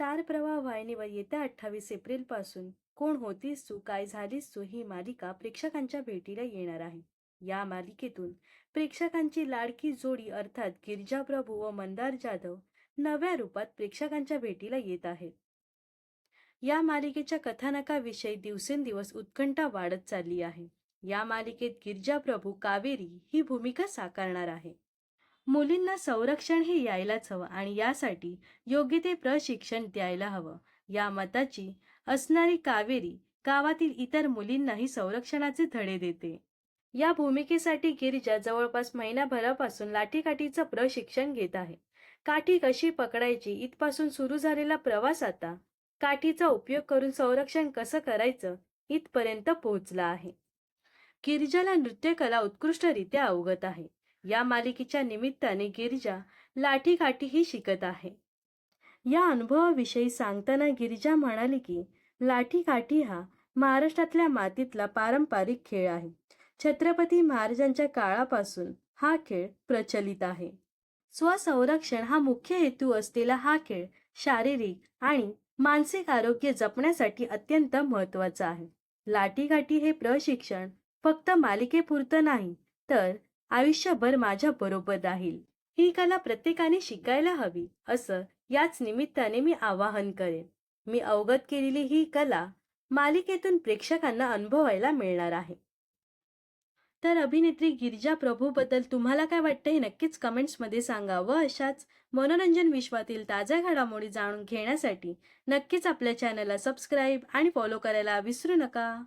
Star प्रवाह वाहिनीवर येत्या अठ्ठावीस एप्रिलपासून कोण होतीस तू काय झालीस तू ही मालिका प्रेक्षकांच्या भेटीला येणार आहे. या मालिकेतून प्रेक्षकांची लाडकी जोडी अर्थात गिरिजा प्रभू व मंदार जाधव नव्या रूपात प्रेक्षकांच्या भेटीला येत आहेत. या मालिकेच्या कथानकाविषयी दिवसेंदिवस उत्कंठा वाढत चालली आहे. या मालिकेत गिरिजा प्रभू कावेरी ही भूमिका साकारणार आहे. मुलींना संरक्षण हे यायलाच हवं आणि यासाठी योग्य ते प्रशिक्षण द्यायला हवं. या मताची असणारी कावेरी गावातील इतर मुलींनाही संरक्षणाचे धडे देते. या भूमिकेसाठी गिरिजा जवळपास महिनाभरापासून लाठीकाठीचं प्रशिक्षण घेत आहे. काठी कशी पकडायची इथपासून सुरू झालेला प्रवास आता काठीचा उपयोग करून संरक्षण कसं करायचं इथपर्यंत पोहोचला आहे. गिरिजाला नृत्यकला उत्कृष्टरित्या अवगत आहे. या मालिकेच्या निमित्ताने गिरिजा लाठीकाठीही शिकत आहे. या अनुभवाविषयी सांगताना गिरिजा म्हणाली की लाठीकाठी हा महाराष्ट्रातल्या मातीतला पारंपरिक खेळ आहे. छत्रपती महाराजांच्या काळापासून हा खेळ प्रचलित आहे. स्वसंरक्षण हा मुख्य हेतू असलेला हा खेळ शारीरिक आणि मानसिक आरोग्य जपण्यासाठी अत्यंत महत्त्वाचा आहे. लाठीकाठी हे प्रशिक्षण फक्त मालिकेपुरतं नाही तर आयुष्यभर माझ्या बरोबर राहील. ही कला प्रत्येकाने शिकायला हवी असं याच निमित्ताने मी आवाहन करेन. मी अवगत केलेली ही कला मालिकेतून प्रेक्षकांना अनुभवायला मिळणार आहे. तर अभिनेत्री गिरिजा प्रभूबद्दल तुम्हाला काय वाटतं हे नक्कीच कमेंट्समध्ये सांगा व अशाच मनोरंजन विश्वातील ताज्या घडामोडी जाणून घेण्यासाठी नक्कीच आपल्या चॅनलला सबस्क्राईब आणि फॉलो करायला विसरू नका.